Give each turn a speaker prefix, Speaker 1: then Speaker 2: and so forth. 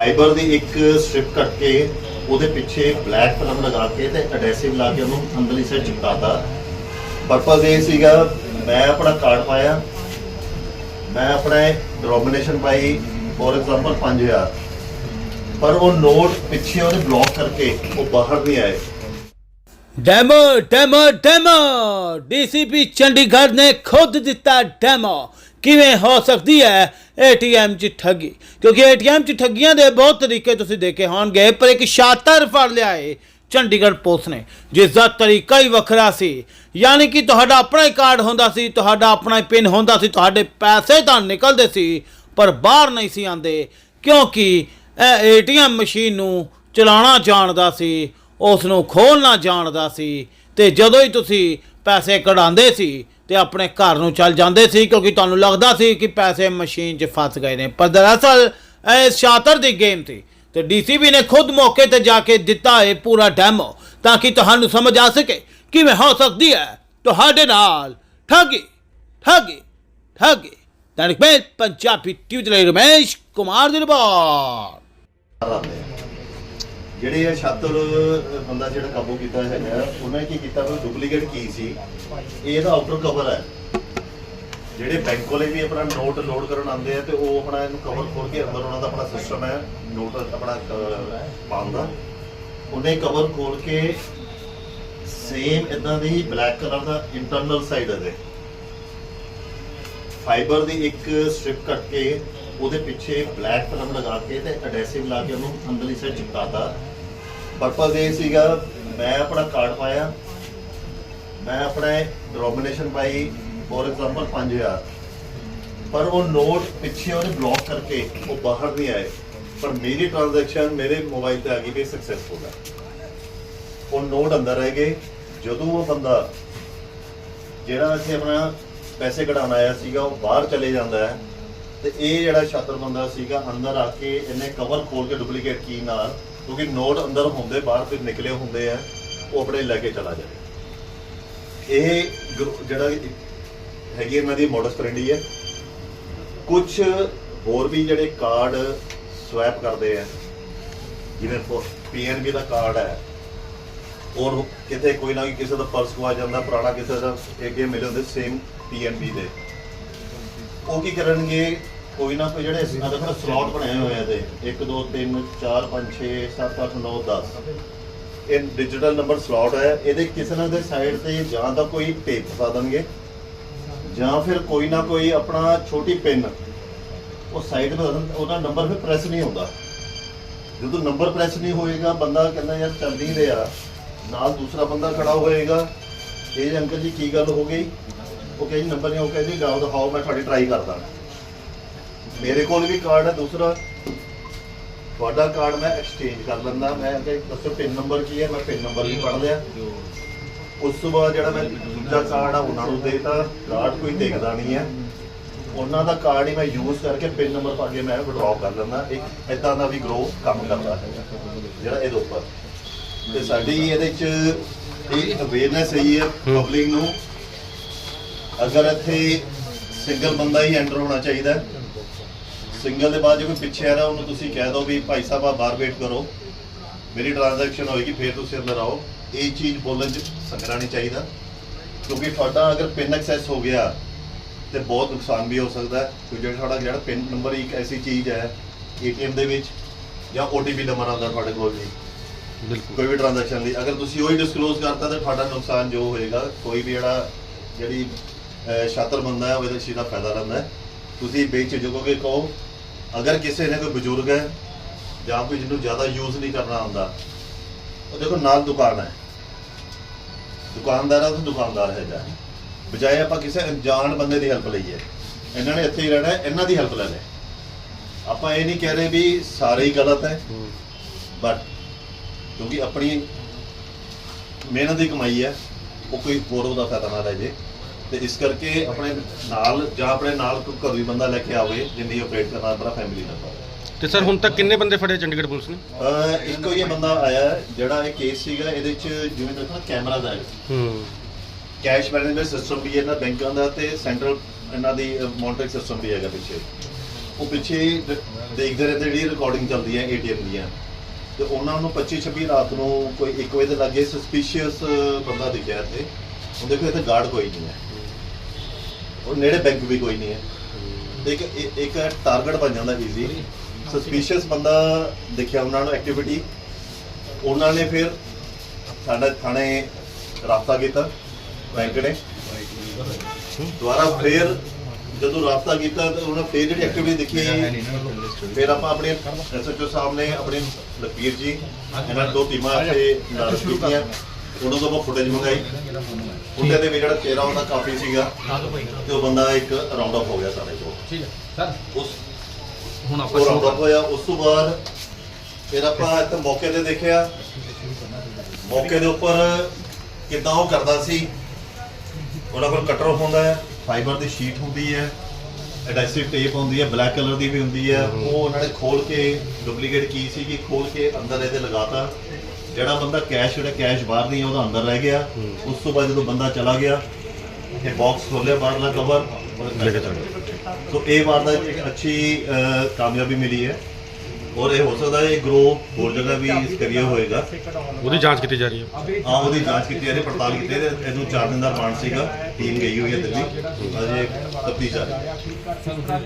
Speaker 1: Fibre ਦੀ ਇੱਕ strip ਕੱਟ ਕੇ ਉਹਦੇ ਪਿੱਛੇ ਬਲੈਕ ਫਿਲਮ ਲਗਾ ਕੇ ਤੇ ਐਡਹੈਸਿਵ ਲਾ ਕੇ ਉਹਨੂੰ ਅੰਦਰਲੀ ਸਾਈਡ ਚਿਪਕਾਤਾ। ਪਰਪਸ ਇਹ ਸੀਗਾ, ਮੈਂ ਆਪਣਾ ਕਾਰਡ ਪਾਇਆ। ਮੈਂ ਆਪਣਾ ਡਿਨੋਮੀਨੇਸ਼ਨ ਪਾਈ ਫੋਰ ਐਗਜ਼ਾਮਪਲ 5000 ਪਰ ਉਹ ਨੋਟ ਪਿੱਛੇ ਉਹਨੇ ਬਲੌਕ ਕਰਕੇ ਉਹ ਬਾਹਰ ਨਹੀਂ ਆਏ।
Speaker 2: Demo demo demo DCP Chandigarh ਨੇ ਖੁਦ ਦਿੱਤਾ ਡੈਮੋ ਕਿਵੇਂ ਹੋ ਸਕਦੀ ਹੈ? ਏਟੀਐਮ 'ਚ ਠੱਗੀ। ਕਿਉਂਕਿ ਏਟੀਐਮ 'ਚ ਠੱਗੀਆਂ ਦੇ ਬਹੁਤ ਤਰੀਕੇ ਤੁਸੀਂ ਦੇਖੇ ਹੋਣਗੇ, ਪਰ ਇੱਕ ਸ਼ਾਤਰ ਫੜ ਲਿਆ ਏ ਚੰਡੀਗੜ੍ਹ ਪੁਲਿਸ ਨੇ, ਜਿਸ ਦਾ ਤਰੀਕਾ ਹੀ ਵੱਖਰਾ ਸੀ। ਯਾਨੀ ਕਿ ਤੁਹਾਡਾ ਆਪਣਾ ਹੀ ਕਾਰਡ ਹੁੰਦਾ ਸੀ, ਤੁਹਾਡਾ ਆਪਣਾ ਹੀ ਪਿਨ ਹੁੰਦਾ ਸੀ, ਤੁਹਾਡੇ ਪੈਸੇ ਤਾਂ ਨਿਕਲਦੇ ਸੀ, ਪਰ ਬਾਹਰ ਨਹੀਂ ਸੀ ਆਉਂਦੇ, ਕਿਉਂਕਿ ਇਹ ਏਟੀਐਮ ਮਸ਼ੀਨ ਨੂੰ ਚਲਾਉਣਾ ਜਾਣਦਾ ਸੀ ਉਸ ਨੂੰ ਖੋਲਣਾ ਜਾਣਦਾ ਸੀ, ਤੇ ਜਦੋਂ ਹੀ ਤੁਸੀਂ ਪੈਸੇ ਕਢਾਉਂਦੇ ਸੀ ਤੇ ਆਪਣੇ ਘਰ ਨੂੰ ਚੱਲ ਜਾਂਦੇ ਸੀ ਕਿਉਂਕਿ ਤੁਹਾਨੂੰ ਲੱਗਦਾ ਸੀ ਕਿ ਪੈਸੇ ਮਸ਼ੀਨ 'ਚ ਫਸ ਗਏ ਨੇ। ਪਰ ਦਰਅਸਲ ਇਹ ਸ਼ਾਤਰ ਦੀ ਗੇਮ ਸੀ ਤੇ ਡੀਸੀਬੀ ਨੇ ਖੁਦ ਮੌਕੇ ਤੇ ਜਾ ਕੇ ਦਿੱਤਾ ਇਹ ਪੂਰਾ ਡੈਮੋ ਤਾਂ ਕਿ ਤੁਹਾਨੂੰ ਸਮਝ ਆ ਸਕੇ ਕਿਵੇਂ ਹੋ ਸਕਦੀ ਹੈ। ਤੁਹਾਡੇ ਨਾਲ ਠੱਗੀ ਠੱਗੀ ਠੱਗੀ। ਦੈਨਿਕ ਪੰਜਾਬੀ ਟਿਊਜ਼ਡੇ ਰਮੇਸ਼ ਕੁਮਾਰ ਦੀ ਰਿਪੋਰਟ।
Speaker 1: ਆਉਂਦੇ ਆ। ਜਿਹੜੇ ਇਹ ਛਾਤਰ ਬੰਦਾ ਜਿਹੜਾ ਕਾਬੂ ਕੀਤਾ ਹੈਗਾ ਉਹਨੇ ਕੀ ਕੀਤਾ? ਉਹ ਡੁਪਲੀਕੇਟ ਕੀ ਸੀ? ਇਹ ਇਹਦਾ ਆਊਟਰ ਕਵਰ ਹੈ। ਜਿਹੜੇ ਬੈਂਕ ਵਾਲੇ ਵੀ ਆਪਣਾ ਨੋਟ ਲੋਡ ਕਰਨ ਆਉਂਦੇ ਆ ਤੇ ਉਹ ਆਪਣਾ ਇਹਨੂੰ ਕਵਰ ਖੋਲ ਕੇ ਅੰਦਰ ਉਹਨਾਂ ਦਾ ਆਪਣਾ ਸਿਸਟਮ ਹੈ ਨੋਟ ਆਪਣਾ ਅਹ, ਪਾਉਣ ਦਾ। ਉਹਨੇ ਕਵਰ ਖੋਲ ਕੇ ਸੇਮ ਇਦਾਂ ਦੀ ਬਲੈਕ ਕਲਰ ਦਾ ਇੰਟਰਨਲ ਸਾਈਡ ਹੈ ਫਾਈਬਰ ਦੀ ਇੱਕ ਸਟ੍ਰਿਪ ਕੱਟ ਕੇ ਉਹਦੇ ਪਿੱਛੇ ਬਲੈਕ ਕਲਰ ਲਗਾ ਕੇ ਤੇ ਐਡਹੈਸਿਵ ਲਾ ਕੇ ਉਹਨੂੰ ਅੰਦਰਲੀ ਸਾਈਡ ਚਿਪਕਾਤਾ। ਪਰਪਸ ਇਹ ਸੀਗਾ, ਮੈਂ ਆਪਣਾ ਕਾਰਡ ਪਾਇਆ। ਮੈਂ ਆਪਣੇ ਨੋਮੀਨੇਸ਼ਨ ਪਾਈ ਫੋਰ ਐਗਜ਼ਾਮਪਲ 5000 ਪਰ ਉਹ ਨੋਟ ਪਿੱਛੇ ਉਹਨੇ ਬਲੌਕ ਕਰਕੇ ਉਹ ਬਾਹਰ ਨਹੀਂ ਆਏ। ਪਰ ਮੇਰੀ ਟ੍ਰਾਂਜੈਕਸ਼ਨ ਮੇਰੇ ਮੋਬਾਈਲ ਤੇ ਆ ਗਈ ਵੀ ਸਕਸੈਸਫੁਲ ਹੈ ਉਹ ਨੋਟ ਅੰਦਰ ਰਹਿ ਗਏ। ਜਦੋਂ ਉਹ ਬੰਦਾ ਜਿਹੜਾ ਇੱਥੇ ਆਪਣਾ ਪੈਸੇ ਕਢਾਉਣ ਆਇਆ ਸੀਗਾ, ਉਹ ਬਾਹਰ ਚਲੇ ਜਾਂਦਾ ਹੈ। ਤੇ ਇਹ ਜਿਹੜਾ ਛਾਤਰ ਬੰਦਾ ਸੀਗਾ, ਅੰਦਰ ਆ ਕੇ ਇਹਨੇ ਕਵਰ ਖੋਲ ਕੇ ਡੁਪਲੀਕੇਟ ਕੀ ਨਾਲ ਕਿਉਂਕਿ ਨੋਟ ਅੰਦਰ ਹੁੰਦੇ, ਬਾਹਰ ਫਿਰ ਨਿਕਲੇ ਹੁੰਦੇ ਆ, ਉਹ ਆਪਣੇ ਲੈ ਕੇ ਚਲਾ ਜਾਵੇ। ਇਹ ਗਰੁ- ਜਿਹੜਾ ਹੈਗੀ ਇਹਨਾਂ ਦੀ ਮੋਡਸ ਫਰੈਂਡੀ ਹੈ। ਕੁਝ ਹੋਰ ਵੀ ਜਿਹੜੇ ਕਾਰਡ ਸਵੈਪ ਕਰਦੇ ਆ, ਜਿਵੇਂ ਪੀਐਨਬੀ ਦਾ ਕਾਰਡ ਹੈ। ਔਰ ਕਿਤੇ ਕੋਈ ਨਾ ਕੋਈ ਕਿਸੇ ਦਾ ਪਰਸ ਖਵਾ ਜਾਂਦਾ, ਪੁਰਾਣਾ ਕਿਸੇ ਦਾ ਅੱਗੇ ਮਿਲੇ ਹੁੰਦੇ ਸੇਮ ਪੀਐਨਬੀ ਦੇ। ਉਹ ਕੀ ਕਰਨਗੇ? ਕੋਈ ਨਾ ਕੋਈ ਜਿਹੜੇ ਅਸੀਂ ਦਾ ਸਲੌਟ ਬਣਾਏ ਹੋਏ ਆ ਤੇ 1 2 3 4 5 6 7 8 9 10 ਇਹ ਡਿਜੀਟਲ ਨੰਬਰ ਸਲੌਟ ਹੈ। ਇਹਦੇ ਕਿਸੇ ਨਾ ਦੇ ਸਾਈਡ ਤੇ ਜਾਂ ਤਾਂ ਕੋਈ ਟੇਪ ਪਾ ਦੇਣਗੇ, ਜਾਂ ਫਿਰ ਕੋਈ ਨਾ ਕੋਈ ਆਪਣਾ ਛੋਟੀ ਪਿੰਨ ਉਹ ਸਾਈਡ ਤੇ ਉਹਦਾ ਨੰਬਰ ਫਿਰ ਪ੍ਰੈਸ ਨਹੀਂ ਹੁੰਦਾ। ਜਦੋਂ ਨੰਬਰ ਪ੍ਰੈਸ ਨਹੀਂ ਹੋਏਗਾ, ਬੰਦਾ ਕਹਿੰਦਾ ਯਾਰ ਚੱਲ ਨਹੀਂ ਰਿਹਾ। ਨਾਲ ਦੂਸਰਾ ਬੰਦਾ ਖੜਾ ਹੋਏਗਾ। ਇਹ ਜੀ ਅੰਕਲ ਜੀ ਕੀ ਗੱਲ ਹੋ ਗਈ? ਉਹ ਕਹੇ ਜੀ ਨੰਬਰ ਨਹੀਂ, ਉਹ ਕਹਿੰਦੀ, ਜਾਓ ਦਿਖਾਓ, ਮੈਂ ਤੁਹਾਡੀ ਟਰਾਈ ਕਰਦਾ। ਮੇਰੇ ਕੋਲ ਵੀ ਕਾਰਡ ਹੈ, ਦੂਸਰਾ ਤੁਹਾਡਾ ਕਾਰਡ ਮੈਂ ਐਕਸਚੇਂਜ ਕਰ ਲੈਂਦਾ। ਮੈਂ ਕਿ ਦੱਸੋ ਪਿੰਨ ਨੰਬਰ ਕੀ ਹੈ, ਮੈਂ ਪਿੰਨ ਨੰਬਰ ਵੀ ਪੜ ਲਿਆ। ਉਸ ਤੋਂ ਬਾਅਦ ਜਿਹੜਾ ਮੈਂ ਦੂਜਾ ਕਾਰਡ ਆ, ਉਹਨਾਂ ਨੂੰ ਦੇਤਾ। ਕਾਰਡ ਕੋਈ ਦੇਖਦਾ ਨਹੀਂ ਹੈ। ਉਹਨਾਂ ਦਾ ਕਾਰਡ ਹੀ ਮੈਂ ਯੂਜ਼ ਕਰਕੇ ਪਿੰਨ ਨੰਬਰ ਪਾ ਕੇ ਮੈਂ ਵਿਡਰਾਅ ਕਰ ਲੈਂਦਾ। ਇੱਕ ਇਦਾਂ ਦਾ ਵੀ ਗਰੋ ਕੰਮ ਕਰਦਾ ਹੈ, ਜਿਹੜਾ ਇਹਦੇ ਉੱਪਰ। ਤੇ ਸਾਡੀ ਇਹਦੇ ਚ ਇਹ ਅਵੇਅਰਨੈਸ ਹੈ ਹੈ ਪਬਲਿਕ ਨੂੰ। ਅਗਰ ਇੱਥੇ ਸਿੰਗਲ ਬੰਦਾ ਹੀ ਐਂਟਰ ਹੋਣਾ ਚਾਹੀਦਾ ਸਿੰਗਲ ਦੇ ਬਾਅਦ ਜੇ ਕੋਈ ਪਿੱਛੇ ਆ ਰਿਹਾ ਉਹਨੂੰ ਤੁਸੀਂ ਕਹਿ ਦਿਓ ਵੀ ਭਾਈ ਸਾਹਿਬ ਆ ਬਾਹਰ ਵੇਟ ਕਰੋ। ਮੇਰੀ ਟ੍ਰਾਂਜੈਕਸ਼ਨ ਹੋਏਗੀ ਫਿਰ ਤੁਸੀਂ ਅੰਦਰ ਆਓ। ਇਹ ਚੀਜ਼ ਬੋਲਣ ਚ ਸੰਗਣਾ ਨਹੀਂ ਚਾਹੀਦਾ। ਕਿਉਂਕਿ ਤੁਹਾਡਾ ਅਗਰ ਪਿਨ ਐਕਸੈਸ ਹੋ ਗਿਆ ਤੇ ਬਹੁਤ ਨੁਕਸਾਨ ਵੀ ਹੋ ਸਕਦਾ ਕਿਉਂਕਿ ਜਿਹੜਾ ਤੁਹਾਡਾ ਜਿਹੜਾ ਪਿਨ ਨੰਬਰ ਇੱਕ ਐਸੀ ਚੀਜ਼ ਹੈ ਏਟੀਐਮ ਦੇ ਵਿੱਚ ਜਾਂ OTP ਨੰਬਰ ਆਉਂਦਾ ਤੁਹਾਡੇ ਕੋਲ ਜੀ
Speaker 3: ਬਿਲਕੁਲ।
Speaker 1: ਕੋਈ ਵੀ ਟ੍ਰਾਂਜੈਕਸ਼ਨ ਲਈ। ਅਗਰ ਤੁਸੀਂ ਉਹੀ ਡਿਸਕਲੋਜ਼ ਕਰਤਾ ਤਾਂ ਤੁਹਾਡਾ ਨੁਕਸਾਨ ਜੋ ਹੋਏਗਾ ਕੋਈ ਵੀ ਜਿਹੜਾ ਜਿਹੜੀ ਛਾਤਰ ਬੰਦਾ ਹੈ ਉਹਦੇ ਦਾ ਫਾਇਦਾ ਹੈ। ਤੁਸੀਂ ਬੇਝਿਜਕੋਗੇ ਕਹੋ ਅਗਰ ਕਿਸੇ ਨੇ ਕੋਈ ਬਜ਼ੁਰਗ ਹੈ ਜਾਂ ਕੋਈ ਜਿਹਨੂੰ ਜ਼ਿਆਦਾ ਯੂਜ਼ ਨਹੀਂ ਕਰਨਾ ਆਉਂਦਾ ਉਹ ਦੇਖੋ ਨਾਲ ਦੁਕਾਨ ਹੈ। ਦੁਕਾਨਦਾਰ ਹੈ ਤਾਂ ਦੁਕਾਨਦਾਰ ਹੈਗਾ। ਬਜਾਏ ਆਪਾਂ ਕਿਸੇ ਅਣਜਾਣ ਬੰਦੇ ਦੀ ਹੈਲਪ ਲਈਏ। ਇਹਨਾਂ ਨੇ ਇੱਥੇ ਹੀ ਰਹਿਣਾ ਹੈ, ਇਹਨਾਂ ਦੀ ਹੈਲਪ ਲੈ ਲੈ ਆਪਾਂ ਇਹ ਨਹੀਂ ਕਹਿ ਰਹੇ ਵੀ ਸਾਰੇ ਹੀ ਗਲਤ ਹੈ। ਬਟ ਕਿਉਂਕਿ ਆਪਣੀ ਮਿਹਨਤ ਦੀ ਕਮਾਈ ਹੈ ਉਹ ਕੋਈ ਹੋਰ ਉਹਦਾ ਫਾਇਦਾ ਨਾ ਲੈ ਜੇ। ਤੇ ਇਸ ਕਰਕੇ ਆਪਣੇ ਨਾਲ ਜਾਂ ਆਪਣੇ ਨਾਲ ਕੋਈ ਘਰੋਂ ਹੀ ਬੰਦਾ ਲੈ ਕੇ ਆਵੇ ਜਿੰਨੀ ਆਪਰੇਟ ਕਰਨਾ ਆਪਣਾ ਫੈਮਿਲੀ ਮੈਂਬਰ
Speaker 3: ਤੇ ਸਰ ਹੁਣ ਤੱਕ ਕਿੰਨੇ ਬੰਦੇ ਫੜੇ ਚੰਡੀਗੜ੍ਹ ਪੁਲਿਸ ਨੇ?
Speaker 1: ਅਹ ਇੱਕੋ ਹੀ ਬੰਦਾ ਆਇਆ ਹੈ, ਜਿਹੜਾ ਇਹ ਕੇਸ ਸੀਗਾ ਇਹਦੇ ਚ ਜਿਵੇਂ ਦੇਖੋ ਨਾ ਕੈਮਰਾ ਦਾ ਹੈ।
Speaker 3: ਹੂੰ।
Speaker 1: ਕੈਸ਼ ਮੈਨੇਜਮੈਂਟ ਸਿਸਟਮ ਵੀ ਇਹਨਾਂ ਬੈਂਕਾਂ ਦਾ ਤੇ ਸੈਂਟਰਲ ਇਹਨਾਂ ਦੀ ਮੋਨਿਟਰਿੰਗ ਸਿਸਟਮ ਵੀ ਹੈਗਾ ਪਿੱਛੇ। ਉਹ ਪਿੱਛੇ ਦ- ਦੇਖਦੇ ਰਹਿੰਦੇ ਜਿਹੜੀ ਰਿਕਾਰਡਿੰਗ ਚੱਲਦੀ ਹੈ ਏਟੀਐਮ ਦੀਆਂ। ਤੇ ਉਹਨਾਂ ਨੂੰ 25 26 ਰਾਤ ਨੂੰ ਕੋਈ 1 ਵਜੇ ਦੇ ਲੱਗੇ ਸਸਪੀਸ਼ੀਅਸ ਬੰਦਾ ਦਿਖਿਆ ਇੱਥੇ। ਉਹ ਦੇਖੋ ਇੱਥੇ ਗਾਰਡ ਕੋਈ ਨਹੀਂ ਹੈ। ਉਹ ਨੇੜੇ ਬੈਂਕ ਵੀ ਕੋਈ ਨਹੀਂ ਹੈ। ਇੱਕ ਇੱਕ- ਟਾਰਗੇਟ ਬਣ ਜਾਂਦਾ ਈਜ਼ੀ ਸਸਪੀਸ਼ੀਅਸ ਬੰਦਾ ਦਿਖਿਆ ਉਹਨਾਂ ਨੂੰ ਐਕਟੀਵਿਟੀ ਉਹਨਾਂ ਨੇ ਫਿਰ ਸਾਡਾ ਥਾਣੇ ਰਾਬਤਾ ਕੀਤਾ ਬੈਂਕ ਨੇ। ਦੁਬਾਰਾ ਫਿਰ ਜਦੋਂ ਰਾਬਤਾ ਕੀਤਾ ਤਾਂ ਉਹਨਾਂ ਫੇਰ ਜਿਹੜੀ ਐਕਟੀਵਿਟੀ ਦਿਖੀ ਫਿਰ ਆਪਾਂ ਆਪਣੇ ਐਸਐਚਓ ਸਾਹਿਬ ਨੇ ਆਪਣੇ ਲਖਬੀਰ ਜੀ ਇਹਨਾਂ ਦੋ ਟੀਮਾਂ ਇੱਥੇ ਨਾਲ ਕੀਤੀਆਂ। ਉਹਨਾਂ ਤੋਂ ਆਪਾਂ ਫੁਟੇਜ ਮੰਗਾਈ। ਫੁਟੇਜ ਦੇ ਵਿੱਚ ਜਿਹੜਾ ਚਿਹਰਾ ਉਹਦਾ ਕਾਫੀ ਸੀਗਾ। ਤੇ ਉਹ ਬੰਦਾ ਇੱਕ ਰਾਉਂਡ ਅਪ ਹੋ ਗਿਆ ਸਾਡੇ ਕੋਲ।
Speaker 4: ਠੀਕ ਹੈ ਸਰ।
Speaker 1: ਉਸ
Speaker 4: ਹੁਣ ਆਪਾਂ
Speaker 1: ਰਾਉਂਡ ਅਪ ਹੋਇਆ। ਉਸ ਤੋਂ ਬਾਅਦ ਫਿਰ ਆਪਾਂ ਇੱਥੇ ਮੌਕੇ ਤੇ ਦੇਖਿਆ। ਮੌਕੇ ਦੇ ਉੱਪਰ ਕਿਦਾਂ ਉਹ ਕਰਦਾ ਸੀ। ਉਹਨਾਂ ਕੋਲ ਕਟਰ ਹੁੰਦਾ ਹੈ। ਫਾਈਬਰ ਦੀ ਸ਼ੀਟ ਹੁੰਦੀ ਹੈ। ਐਡੈਸਿਵ ਟੇਪ ਹੁੰਦੀ ਹੈ। ਬਲੈਕ ਕਲਰ ਦੀ ਵੀ ਹੁੰਦੀ ਹੈ। ਉਹ ਉਹਨਾਂ ਨੇ ਖੋਲ ਕੇ ਡੁਪਲੀਕੇਟ ਕੀ ਸੀ ਕਿ ਖੋਲ ਕੇ ਅੰਦਰ ਇਹਦੇ ਲਗਾਤਾ। ਜਿਹੜਾ ਬੰਦਾ ਕੈਸ਼ ਜਿਹੜਾ ਕੈਸ਼ ਬਾਹਰ ਨਹੀਂ ਉਹਦਾ ਅੰਦਰ ਰਹਿ ਗਿਆ। ਉਸ ਤੋਂ ਬਾਅਦ ਜਦੋਂ ਬੰਦਾ ਚਲਾ ਗਿਆ ਇਹ ਬਾਕਸ ਖੋਲਿਆ ਬਾਹਰਲਾ ਕਵਰ
Speaker 3: ਲੈ ਕੇ ਚਲੇ
Speaker 1: ਸੋ ਇਹ ਵਾਰਦਾਤ ਇੱਕ ਅੱਛੀ ਕਾਮਯਾਬੀ ਮਿਲੀ ਹੈ। ਔਰ ਇਹ ਹੋ ਸਕਦਾ ਹੈ ਇਹ ਗਰੋ ਹੋਰ ਜਗ੍ਹਾ ਵੀ ਇਸ ਕਰੀਏ ਹੋਏਗਾ।
Speaker 3: ਉਹਦੀ ਜਾਂਚ ਕੀਤੀ ਜਾ ਰਹੀ ਹੈ।
Speaker 1: ਹਾਂ ਉਹਦੀ ਜਾਂਚ ਕੀਤੀ ਜਾ ਰਹੀ ਪੜਤਾਲ ਕੀਤੀ ਜਾ ਰਹੀ। ਇਹਨੂੰ 4 ਦਿਨ ਦਾ ਰਿਮਾਂਡ ਸੀਗਾ। ਟੀਮ ਗਈ ਹੋਈ ਹੈ ਦਿੱਲੀ। ਅਜੇ ਤਫਤੀਸ਼ ਚੱਲ ਰਹੀ ਹੈ।